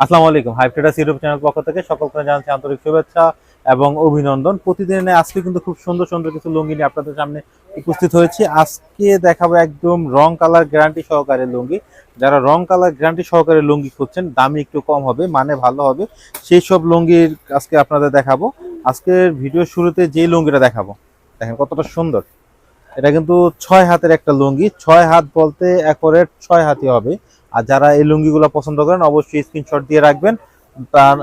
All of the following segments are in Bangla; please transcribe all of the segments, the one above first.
আসসালামু আলাইকুম। হাই ট্রেডার্স ইউটিউব চ্যানেল পক্ষ থেকে সকলকে জানাচ্ছি আন্তরিক শুভেচ্ছা এবং অভিনন্দন। প্রতিদিনে আজকে কিন্তু খুব সুন্দর সুন্দর কিছু লুঙ্গি নিয়ে আপনাদের সামনে উপস্থিত হয়েছি। আজকে দেখাবো একদম রং কালার গ্যারান্টি সহকারে লুঙ্গি। যারা রং কালার গ্যারান্টি সহকারে লুঙ্গি খুঁজছেন, দামি একটু কম হবে মানে ভালো হবে। সেই সব লুঙ্গির আজকে আপনাদের দেখাবো। আজকের ভিডিও শুরুতে যে লুঙ্গিটা দেখাবো, দেখেন কতটা সুন্দর। এটা কিন্তু ছয় হাতের একটা লুঙ্গি, ছয় হাত বলতে একরের ছয় হাতই হবে। আর যারা এই লুঙ্গিগুলো পছন্দ করেন, অবশ্যই স্ক্রিনশট দিয়ে রাখবেন।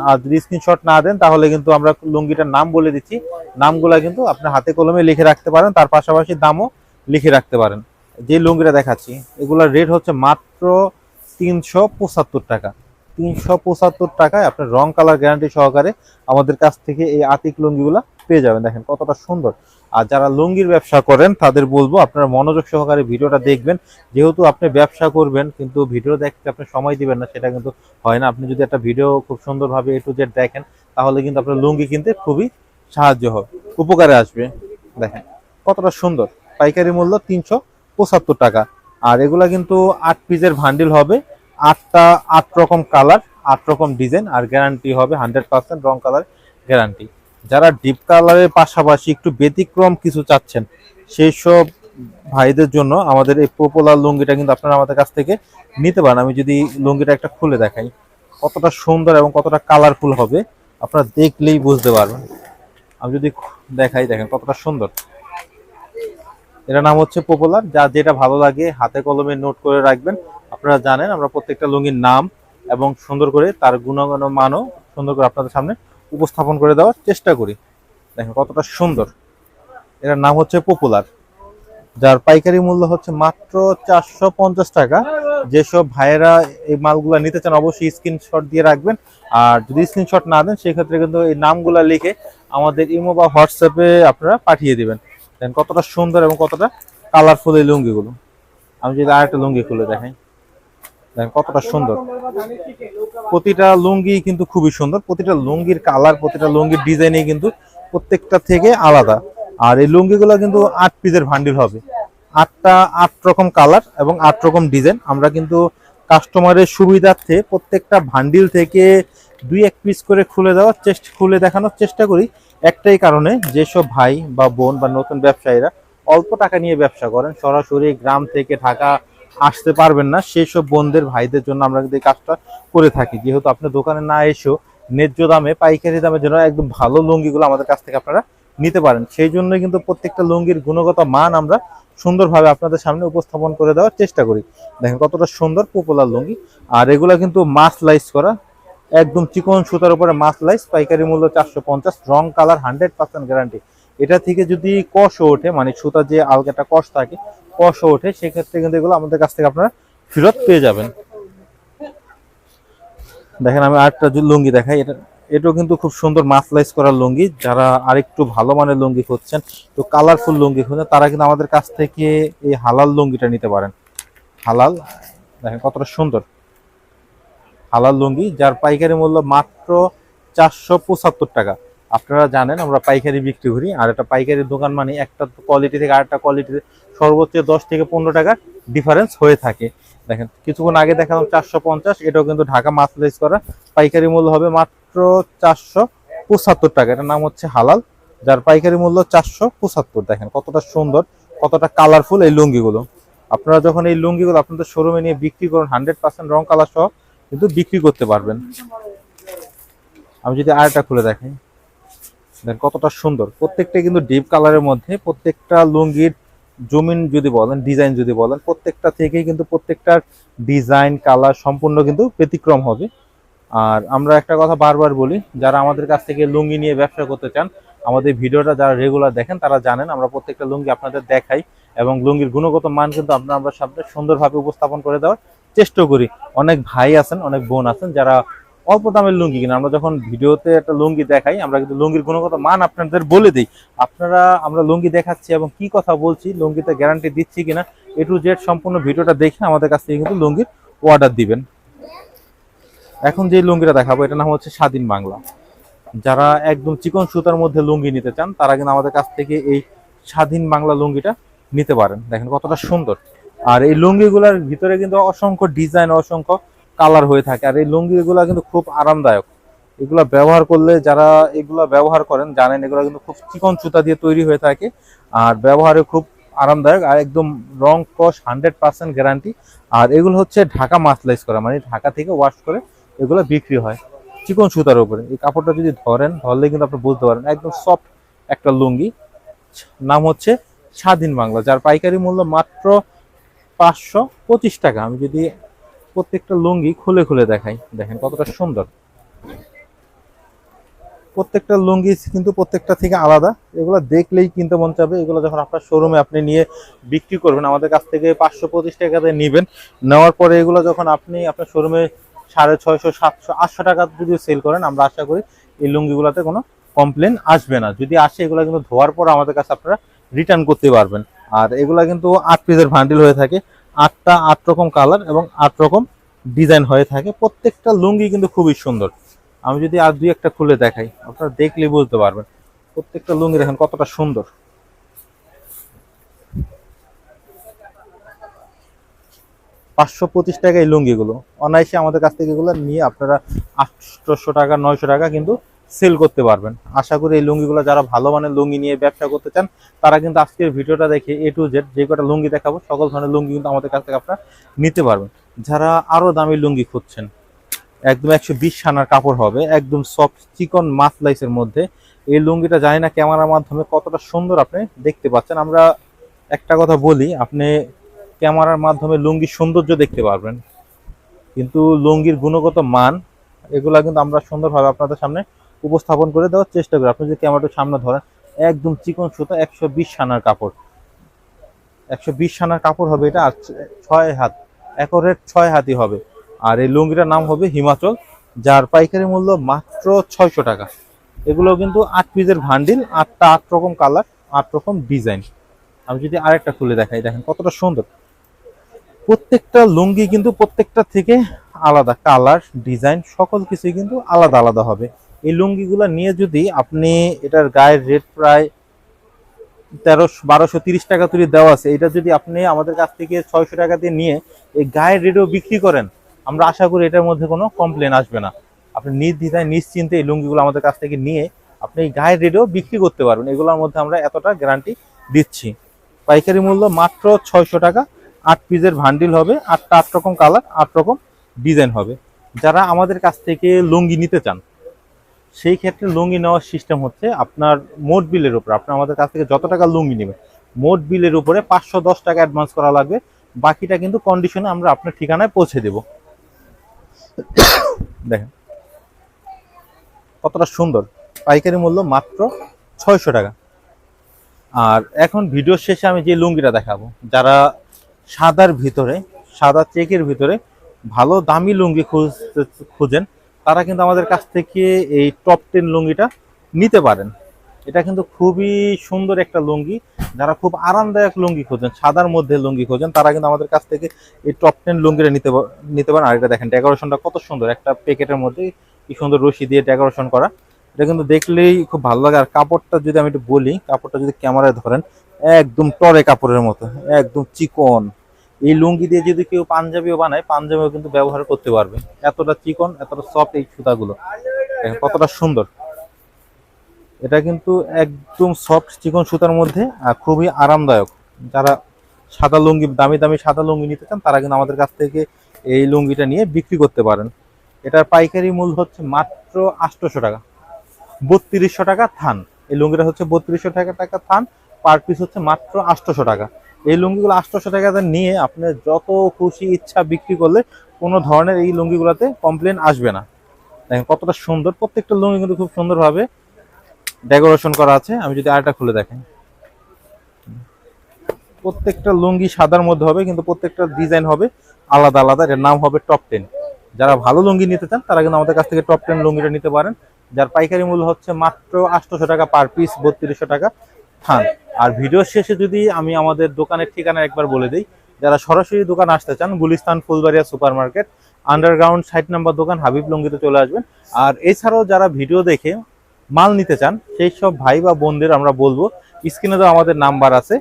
আর যদি স্ক্রিনশট না দেন, তাহলে কিন্তু আমরা লুঙ্গিটার নাম বলে দিচ্ছি। নামগুলা কিন্তু আপনার হাতে কলমে লিখে রাখতে পারেন, তার পাশাপাশি দামও লিখে রাখতে পারেন। যে লুঙ্গিটা দেখাচ্ছি, এগুলোর রেট হচ্ছে মাত্র তিনশো পঁচাত্তর টাকা। তিনশো পঁচাত্তর টাকায় আপনার রং কালার গ্যারান্টি সহকারে আমাদের কাছ থেকে এই আতিক লুঙ্গিগুলো পেয়ে যাবেন। দেখেন কতটা সুন্দর। আর যারা লুঙ্গির ব্যবসা করেন, তাদের বলব আপনারা মনোযোগ সহকারে ভিডিওটা দেখবেন। যেহেতু আপনি ব্যবসা করবেন, কিন্তু ভিডিও দেখতে আপনি সময় দিবেন না, সেটা কিন্তু হয় না। আপনি যদি একটা ভিডিও খুব সুন্দরভাবে এ টু জেড দেখেন, তাহলে কিন্তু আপনার লুঙ্গি কিনতে খুবই সাহায্য হবে। উপকারে আসবে। দেখেন, কতটা সুন্দর। পাইকারি মূল্য তিনশো পঁচাত্তর টাকা। আর এগুলা কিন্তু আট পিসের ভান্ডিল হবে। আটটা, আট রকম কালার, আট রকম ডিজাইন, আর গ্যারান্টি হবে হান্ড্রেড পার্সেন্ট রং কালার গ্যারান্টি। যারা ডিপ কালারের পাশাপাশি একটু ব্যতিক্রম কিছু চাচ্ছেন সেই সব ভাইদের জন্য আমাদের এই পপুলার লুঙ্গিটা কিন্তু আপনারা আমাদের কাছ থেকে নিতে পারেন। আমি যদি লুঙ্গিটা একটা খুলে দেখাই, কতটা সুন্দর এবং কতটা কালারফুল হবে, আপনারা দেখলেই বুঝতে পারবেন। আমি যদি দেখাই, দেখেন কতটা সুন্দর। এটার নাম হচ্ছে পপুলার যা যেটা ভালো লাগে, হাতে কলমে নোট করে রাখবেন। আপনারা জানেন আমরা প্রত্যেকটা লুঙ্গির নাম এবং সুন্দর করে তার গুণগণ মানও সুন্দর করে আপনাদের সামনে উপস্থাপন করে দেওয়ার চেষ্টা করি। দেখেন কতটা সুন্দর। এটার নাম হচ্ছে পপুলার। যার পাইকারি মূল্য হচ্ছে মাত্র চারশো পঞ্চাশ টাকা। যেসব ভাইয়েরা এই মালগুলো নিতে চান, অবশ্যই স্ক্রিনশট দিয়ে রাখবেন। আর যদি স্ক্রিনশট না দেন, সেক্ষেত্রে কিন্তু এই নামগুলো লিখে আমাদের ইমো বা হোয়াটসঅ্যাপে আপনারা পাঠিয়ে দিবেন। দেন কতটা সুন্দর এবং কতটা কালারফুল এই লুঙ্গিগুলো। আমি যদি আরেকটা লুঙ্গি খুলে দেখাই। দেখেন কতটা সুন্দর। প্রতিটা লুঙ্গি কিন্তু খুবই সুন্দর। প্রতিটা লুঙ্গির কালার, প্রতিটা লুঙ্গির ডিজাইনই কিন্তু প্রত্যেকটা থেকে আলাদা। আর এই লুঙ্গিগুলো কিন্তু আট পিসের ভান্ডিল হবে। আটটা আট রকম কালার এবং আট রকম ডিজাইন। আমরা কিন্তু কাস্টমারের সুবিধার্থে প্রত্যেকটা ভান্ডিল থেকে দুই এক পিস করে খুলে দেওয়ার চেষ্টা, খুলে দেখানোর চেষ্টা করি। একটাই কারণে যেসব ভাই বা বোন বা নতুন ব্যবসায়ীরা অল্প টাকা নিয়ে ব্যবসা করেন, সরাসরি গ্রাম থেকে ঢাকা আসতে পারবেন না সেই সব বোনদের ভাইদের জন্য আমরা কিন্তু এই কাজটা করে থাকি। যেহেতু আপনি দোকানে না এসেও ন্যায্য দামে, পাইকারি দামের জন্য একদম ভালো লুঙ্গিগুলো আমাদের কাছ থেকে আপনারা নিতে পারেন। সেই জন্যই কিন্তু প্রত্যেকটা লুঙ্গির গুণগত মান আমরা সুন্দরভাবে আপনাদের সামনে উপস্থাপন করে দেওয়ার চেষ্টা করি। দেখেন কতটা সুন্দর পপুলার লুঙ্গি। আর এগুলা কিন্তু মাছ লাইস করা, একদম চিকন সুতার উপরে মাছ লাইস পাইকারি মূল্য চারশো পঞ্চাশ, রং কালার হান্ড্রেড পার্সেন্ট গ্যারান্টি। এটা থেকে যদি কষও ওঠে মানে সুতা যে আলগাটা কষ থাকে, কষও ওঠে, সেক্ষেত্রে কিন্তু এগুলো আমাদের কাছ থেকে আপনারা ফেরত পেয়ে যাবেন। দেখেন আমি আরেকটা লুঙ্গি দেখাই, এটা, এটাও কিন্তু খুব সুন্দর মাসলাইজ করার লুঙ্গি। যারা আরেকটু ভালো মানের লুঙ্গি খুঁজছেন, তো কালারফুল লুঙ্গি খুঁজছেন তারা কিন্তু আমাদের কাছ থেকে এই হালাল লুঙ্গিটা নিতে পারেন। হালাল, দেখেন কতটা সুন্দর। হালাল লুঙ্গি, যার পাইকারি মূল্য মাত্র চারশো পঁচাত্তর টাকা। আপনারা জানেন, আমরা পাইকারি বিক্রি করি, আর একটা পাইকারি দোকান মানে একটা কোয়ালিটি থেকে আরেকটা কোয়ালিটিতে সর্বোচ্চ দশ থেকে পনেরো টাকার ডিফারেন্স হয়ে থাকে। দেখেন, কিছুক্ষণ আগে দেখালাম চারশো পঞ্চাশ, এটাও কিন্তু ঢাকা মাসলাইজ করা। পাইকারি মূল্য হবে মাত্র চারশো পঁচাত্তর টাকা। এটার নাম হচ্ছে হালাল। যার পাইকারি মূল্য চারশো পঁচাত্তর, দেখেন কতটা সুন্দর, কতটা কালারফুল এই লুঙ্গিগুলো। আপনারা যখন এই লুঙ্গিগুলো আপনাদের শোরুমে নিয়ে বিক্রি করুন হান্ড্রেড পার্সেন্ট রং কালার সহ কিন্তু বিক্রি করতে পারবেন। আমি যদি আরেকটা খুলে দেখাই। দেখেন কতটা সুন্দর। প্রত্যেকটা কিন্তু ডিপ কালারের মধ্যে, প্রত্যেকটা লুঙ্গির জমিন যদি বলেন ডিজাইন যদি বলেন, প্রত্যেকটা থেকেই কিন্তু প্রত্যেকটার ডিজাইন কালার সম্পূর্ণ কিন্তু ব্যতিক্রম হবে। আর আমরা একটা কথা বারবার বলি, যারা আমাদের কাছ থেকে লুঙ্গি নিয়ে ব্যবসা করতে চান, আমাদের ভিডিওটা যারা রেগুলার দেখেন, তারা জানেন আমরা প্রত্যেকটা লুঙ্গি আপনাদের দেখাই এবং লুঙ্গির গুণগত মান কিন্তু আপনার আমরা সামনে সুন্দরভাবে উপস্থাপন করে দেওয়ার চেষ্টা করি। অনেক ভাই আছেন, অনেক বোন আছেন, যারা অল্প দামের লুঙ্গি কিনা। আমরা যখন ভিডিওতে একটা লুঙ্গি দেখাই, আমরা কিন্তু লুঙ্গির গুণগত মান আপনাদের বলে দিই। আপনারা, আমরা লুঙ্গি দেখাচ্ছি এবং কি কথা বলছি, লুঙ্গিতে গ্যারান্টি দিচ্ছি কিনা এ টু জেড সম্পূর্ণ ভিডিওটা দেখে আমাদের কাছ থেকে কিন্তু লুঙ্গির অর্ডার দিবেন। এখন যে লুঙ্গিটা দেখাবো এটা নাম হচ্ছে স্বাধীন বাংলা। যারা একদম চিকন সুতার মধ্যে লুঙ্গি নিতে চান, তারা কিন্তু আমাদের কাছ থেকে এই স্বাধীন বাংলা লুঙ্গিটা নিতে পারেন। দেখেন কতটা সুন্দর। আর এই লুঙ্গিগুলোর ভিতরে কিন্তু অসংখ্য ডিজাইন অসংখ্য কালার হয়ে থাকে। আর এই লুঙ্গিগুলো কিন্তু খুব আরামদায়ক। এগুলো ব্যবহার করলে যারা এগুলো ব্যবহার করেন, জানেন এগুলো কিন্তু খুব চিকন সুতা দিয়ে তৈরি হয়ে থাকে। আর ব্যবহারে খুব আরামদায়ক আর একদম রং কস হান্ড্রেড পার্সেন্ট গ্যারান্টি। আর এগুলো হচ্ছে ঢাকা মাসলাইজ করা মানে ঢাকা থেকে ওয়াশ করে এগুলো বিক্রি হয় চিকন সুতার উপরে। এই কাপড়টা যদি ধরেন, ধরলে কিন্তু আপনি বুঝতে পারেন একদম সফট একটা লুঙ্গি। নাম হচ্ছে স্বাধীন বাংলা, যার পাইকারি মূল্য মাত্র পাঁচশো পঁচিশ টাকা। আমি যদি প্রত্যেকটা লুঙ্গি খুলে খুলে দেখাই। দেখেন কতটা সুন্দর। প্রত্যেকটা লুঙ্গি কিন্তু প্রত্যেকটা থেকে আলাদা। এগুলো দেখলেই কিনতে মন চাবে। এগুলো যখন আপনার শোরুমে আপনি নিয়ে বিক্রি করবেন, আমাদের কাছ থেকে পাঁচশো পঁচিশ টাকাতে নেবেন। নেওয়ার পরে এগুলো যখন আপনি আপনার শোরুমে সাড়ে ছয়শো, সাতশো, আটশো টাকা যদি সেল করেন, আমরা আশা করি এই লুঙ্গিগুলোতে কোনো কমপ্লেন আসবে না। যদি আসে, এগুলো কিন্তু ধোয়ার পর আমাদের কাছে আপনারা রিটার্ন করতে পারবেন। আর এগুলা কিন্তু আট পিসের ভান্ডিল হয়ে থাকে। আটটা আট রকম কালার এবং আট রকম ডিজাইন হয়ে থাকে। প্রত্যেকটা লুঙ্গি কিন্তু খুবই সুন্দর। আমি যদি আর দুই একটা খুলে দেখাই, আপনারা দেখলেই বুঝতে পারবেন প্রত্যেকটা লুঙ্গি দেখেন কতটা সুন্দর। পাঁচশো পঁচিশ টাকা এই লুঙ্গিগুলো। অনায়াসে আমাদের কাছ থেকে এগুলো নিয়ে আপনারা আটশোশো টাকা, নয়শো টাকা কিন্তু সেল করতে পারবেন। আশা করি এই লুঙ্গিগুলো যারা ভালো মানের লুঙ্গি নিয়ে ব্যবসা করতে চান, তারা কিন্তু আজকের ভিডিওটা দেখে এ টু জেড যে কটা লুঙ্গি দেখাবো, সকল ধরনের লুঙ্গি কিন্তু আমাদের কাছ থেকে আপনারা নিতে পারবেন। যারা আরও দামি লুঙ্গি খুঁজছেন, একদম একশো বিশ সানার কাপড় হবে, একদম সফট চিকন মাসলাইসের মধ্যে, এই লুঙ্গিটা জানি না ক্যামেরার মাধ্যমে কতটা সুন্দর আপনি দেখতে পাচ্ছেন। আমরা একটা কথা বলি, আপনি ক্যামেরার মাধ্যমে লুঙ্গির সৌন্দর্য দেখতে পারবেন। কিন্তু লুঙ্গির গুণগত মান, এগুলা কিন্তু আমরা সুন্দরভাবে আপনাদের সামনে উপস্থাপন করে দেওয়ার চেষ্টা করি। আপনি যদি ক্যামেরাটা সামনে ধরেন, একদম চিকন সুতা, একশো বিশ সানার কাপড়। একশো বিশ সানার কাপড় হবে এটা, আর ছয় হাত, একরের ছয় হাতই হবে। আর এই লুঙ্গিটার নাম হবে হিমাচল, যার পাইকারি মূল্য মাত্র ছয়শো টাকা। এগুলো কিন্তু আট পিসের ভান্ডিল, আটটা আট রকম কালার, আট রকম ডিজাইন। আমি যদি আরেকটা খুলে দেখাই, দেখেন কতটা সুন্দর। প্রত্যেকটা লুঙ্গি কিন্তু প্রত্যেকটা থেকে আলাদা, কালার, ডিজাইন, সকল কিছুই কিন্তু আলাদা আলাদা হবে। এই লুঙ্গিগুলো নিয়ে যদি আপনি এটার গায়ের রেট প্রায় তেরোশো, বারোশো, তিরিশ টাকা তৈরি দেওয়া আছে, এটা যদি আপনি আমাদের কাছ থেকে ছয়শো টাকা দিয়ে নিয়ে এই গায়ের রেটেও বিক্রি করেন, আমরা আশা করি এটার মধ্যে কোনো কমপ্লেন আসবে না। আপনি নির্দ্বিধায়, নিশ্চিন্তে এই লুঙ্গিগুলো আমাদের কাছ থেকে নিয়ে আপনি এই গায়ের রেটেও বিক্রি করতে পারবেন। এগুলোর মধ্যে আমরা এতটা গ্যারান্টি দিচ্ছি। পাইকারি মূল্য মাত্র ছয়শো টাকা, আট পিসের ভান্ডিল হবে, আটটা আট রকম কালার আট রকম ডিজাইন হবে। যারা আমাদের কাছ থেকে লুঙ্গি নিতে চান সেই ক্ষেত্রে লুঙ্গি নেওয়ার সিস্টেম হচ্ছে আপনার মোট বিলের উপর। আপনি আমাদের কাছ থেকে যত টাকা লুঙ্গি নেবেন, মোট বিলের উপরে পাঁচশো দশ টাকা অ্যাডভান্স করা লাগবে। বাকিটা কিন্তু কন্ডিশনে আমরা আপনার ঠিকানায় পৌঁছে দেব। দেখেন। কতটা সুন্দর। পাইকারি মূল্য মাত্র ছয়শো টাকা। আর এখন ভিডিওর শেষে আমি যে লুঙ্গিটা দেখাবো, যারা সাদার ভিতরে, সাদা চেকের ভিতরে ভালো দামি লুঙ্গি খুঁজেন তারা কিন্তু আমাদের কাছ থেকে এই টপ টেন লুঙ্গিটা নিতে পারেন। এটা কিন্তু খুবই সুন্দর একটা লুঙ্গি। যারা খুব আরামদায়ক লুঙ্গি খোঁজেন, সাদার মধ্যে লুঙ্গি খোঁজেন, তারা কিন্তু আমাদের কাছ থেকে এই টপ টেন লুঙ্গিটা নিতে নিতে পারেন। আর এটা দেখেন ডেকোরেশনটা কত সুন্দর। একটা প্যাকেটের মধ্যে কি সুন্দর রশি দিয়ে ডেকোরেশন করা। এটা কিন্তু দেখলেই খুব ভালো লাগে। আর কাপড়টা যদি আমি একটু বলি, কাপড়টা যদি ক্যামেরায় ধরেন, একদম টরে কাপড়ের মতো, একদম চিকন। এই লুঙ্গি দিয়ে যদি কেউ পাঞ্জাবিও বানায়, পাঞ্জাবিও কিন্তু ব্যবহার করতে পারবে। এতটা চিকন, এতটা সফট এই সুতাগুলো। কতটা সুন্দর। এটা কিন্তু একদম সফট চিকন সুতার মধ্যে খুবই আরামদায়ক। যারা সাদা লুঙ্গি, দামি দামি সাদা লুঙ্গি নিতে চান, তারা কিন্তু আমাদের কাছ থেকে এই লুঙ্গিটা নিয়ে বিক্রি করতে পারেন। এটার পাইকারি মূল্য হচ্ছে মাত্র আটশোশো টাকা। বত্রিশশো টাকা থান। এই লুঙ্গিটা হচ্ছে বত্রিশশো টাকা টাকা থান। পার পিস হচ্ছে মাত্র আটশোশো টাকা। এই লুঙ্গিগুলো আটশোশো টাকাতে নিয়ে আপনি যত খুশি ইচ্ছা বিক্রি করলে কোনো ধরনের এই লুঙ্গিগুলোতে কমপ্লেন আসবে না। দেখেন কতটা সুন্দর, প্রত্যেকটা লুঙ্গি কিন্তু খুব সুন্দরভাবে ডেকোরেশন করা আছে। আমি যদি আরেকটা খুলে দেখেন। প্রত্যেকটা লুঙ্গি সাদার মধ্যে হবে, কিন্তু প্রত্যেকটা ডিজাইন হবে আলাদা আলাদা। এর নাম হবে টপ টেন যারা ভালো লুঙ্গি নিতে চান, তারা কিন্তু আমাদের কাছ থেকে টপ টেন লুঙ্গিটা নিতে পারেন। যার পাইকারি মূল্য হচ্ছে মাত্র আটশোশো টাকা পার পিস বত্রিশশো টাকা। থান। আর ভিডিও শেষে যদি আমি আমাদের দোকানের ঠিকানা একবার বলে দিই, যারা সরাসরি দোকান আসতে চান, Gulistan Fulbaria super market underground ষাট নাম্বার দোকান, হাবিব লুঙ্গিতে চলে আসবেন। আর এছাড়াও যারা ভিডিও দেখে মাল নিতে চান, সেই সব ভাই বা বোনদের আমরা বলব, স্ক্রিনে তো আমাদের নাম্বার আছে।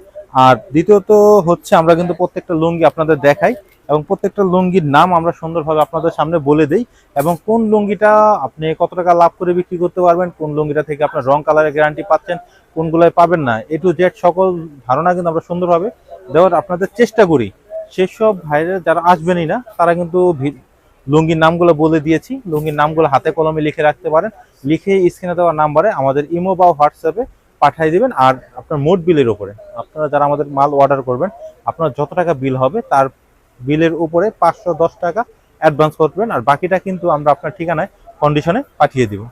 আর দ্বিতীয়ত হচ্ছে আমরা কিন্তু প্রত্যেকটা লুঙ্গি আপনাদের দেখাই। এবং প্রত্যেকটা লুঙ্গির নাম আমরা সুন্দরভাবে আপনাদের সামনে বলে দিই এবং কোন লুঙ্গিটা আপনি কত টাকা লাভ করে বিক্রি করতে পারবেন, কোন লুঙ্গিটা থেকে আপনার রং কালারের গ্যারান্টি পাচ্ছেন, কোনগুলোয় পাবেন না, এ টু জেড সকল ধারণা কিন্তু আমরা সুন্দরভাবে দেওয়ার আপনাদের চেষ্টা করি। সেসব ভাইরা যারা আসবেনই না, তারা কিন্তু লুঙ্গির নামগুলো বলে দিয়েছি। লুঙ্গির নামগুলো হাতে কলমে লিখে রাখতে পারেন। লিখে স্ক্রিনে দেওয়া নাম্বারে আমাদের ইমো বা হোয়াটসঅ্যাপে পাঠিয়ে দিবেন আর আপনার মোট বিলের উপরে। আপনারা যারা আমাদের মাল অর্ডার করবেন, আপনার যত টাকা বিল হবে, তার বিলের উপরে পাঁচশো দশ টাকা অ্যাডভান্স করবেন, আর বাকিটা কিন্তু আমরা আপনার ঠিকানায় কন্ডিশনে পাঠিয়ে দিব।